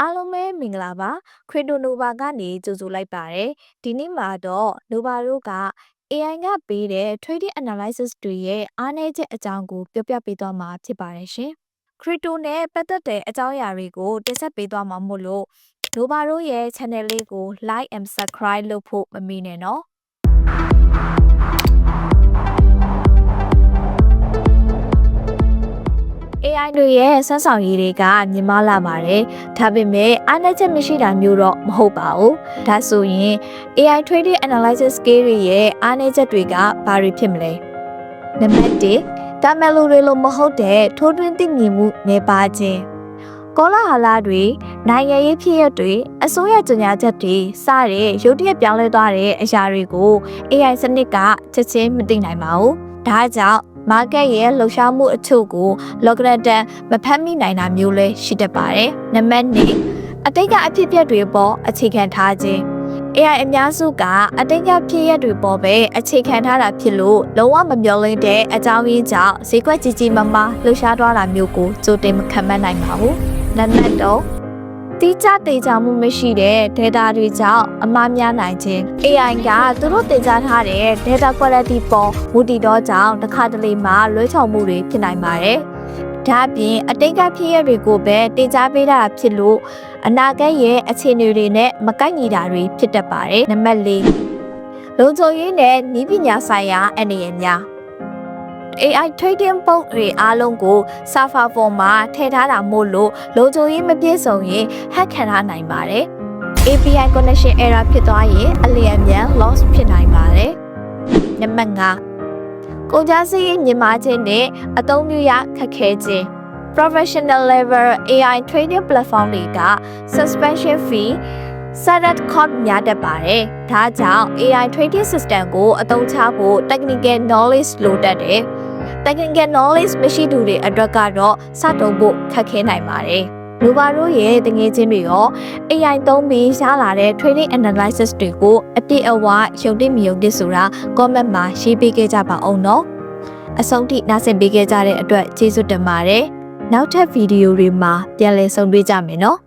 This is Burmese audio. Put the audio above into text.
အားလုံးပဲမင်္ဂလာပါခရစ်တိုနိုဗာကနေကြိုဆိုလိုက်ပါတယ်ဒီနေ့မှာတော့နိုဗာတို့က AI ကပေးတဲ့ trading analysis တွေရဲ့အားနည်းချက်အကြောင်းကိုပြောပြပေးသွားမှာဖြစ်ပါတယ်ရှင်ခရစ်တိုနဲ့ပတ်သက်တဲ့အကြောင်းအရာတွေကိုတင်ဆက်ပေးသွားမှာမို့လို့နိုဗာတို့ရဲ့ channel လေးကို like and subscribe လုပ်ဖို့မမေ့နဲ့နော် AI တွေရဲ့စမ်းဆောင်ရည်တွေကမြင်မလာပါတယ်။ဒါပေမဲ့အားနည်းချက်မရှိတာမျိုးတော့မဟုတ်ပါဘူး။ဒါဆိုရင် AI trading analysis skill တွေရဲ့အားနည်းချက်တွေကဘာတွေဖြစ်မလဲ။နံပါတ်1တာမန်လူတွေလိုမဟုတ်တဲ့ထိုးထွင်းသိမြင်မှုနေပါခြင်းကောလာဟာလာတွေနိုင်ငံရေးဖြစ်ရပ်တွေအစိုးရကြေညာချက်တွေစတဲ့ရုတ်တရက်ပြောင်းလဲသွားတဲ့အရာတွေကို AI စနစ်ကချက်ချင်းမသိနိုင်ပါဘူး။ဒါကြောင့် market ရဲ့လှုပ်ရှားမှုအချို့ကို logarithm မဖတ်မိနိုင်တာမျိုးလည်းရှိတတ်ပါတယ်။နံပါတ်2အတိတ်ကအဖြစ်အပျက်တွေပေါ်အခြေခံထားခြင်း AI အများစုကအတိတ်ကဖြစ်ရပ်တွေပေါ်ပဲအခြေခံထားတာဖြစ်လို့လုံးဝမမျှော်လင့်တဲ့အကြောင်းရင်းကြောင့်ဈေးကွက်ကြီးကြီးမားမားလှုပ်ရှားသွားတာမျိုးကိုကြိုတင်မခံမှန်းနိုင်ပါဘူး။နံပါတ်3 တိကျတေချာမှုမရှိတဲ့ data တွေကြောင့်အမှားများနိုင်ခြင်း AI ကသူတို့တင်ကြားထားတဲ့ data quality ပေါ်မူတည်သောကြောင့်တစ်ခါတလေမှာလွဲချော်မှုတွေဖြစ်နိုင်ပါတယ်။ဒါအပြင်အတိတ်ကဖြစ်ရတွေကိုပဲတင်ကြားပေးတာဖြစ်လို့အနာဂတ်ရဲ့အခြေအနေတွေနဲ့မကိုက်ညီတာတွေဖြစ်တတ်ပါတယ်။နံပါတ်၄လုံခြုံရေးနဲ့နည်းပညာဆိုင်ရာအနေအများ AI trading book တွေအားလုံးကို server ပေါ်မှာထည့်ထားတာမို့လို့လုံခြုံရေးမပြည့်စုံရင် hack ခံရနိုင်ပါတယ်။ API connection error ဖြစ်သွားရင်အလျင်အမြန် loss ဖြစ်နိုင်ပါတယ်။နံပါတ်5ကုန်ကျစရိတ်မြင့်မားခြင်းနဲ့အသုံးပြုရခက်ခဲခြင်း professional level AI trading platform တွေက suspension fee setup cost များတတ်ပါတယ်။ဒါကြောင့် AI trading system ကိုအသုံးချဖို့ technical knowledge လိုတတ်တယ်။ technical knowledge မရှိသူတွေအတွက်ကတော့စတုံးဖို့ခက်ခဲနိုင်ပါတယ်။လူပါတို့ရဲ့တငယ်ချင်းတွေရော AI သုံးပြီးရလာတဲ့ trading analysis တွေကိုအပြည့်အဝရုံတိမယုံတိဆိုတာ comment မှာရေးပေးခဲ့ကြပါအောင်နော်။အဆုံးထိနားဆင်ပေးခဲ့ကြတဲ့အတွက်ကျေးဇူးတင်ပါတယ်။နောက်ထပ်ဗီဒီယိုတွေမှာပြန်လည်ဆုံတွေ့ကြမယ်နော်။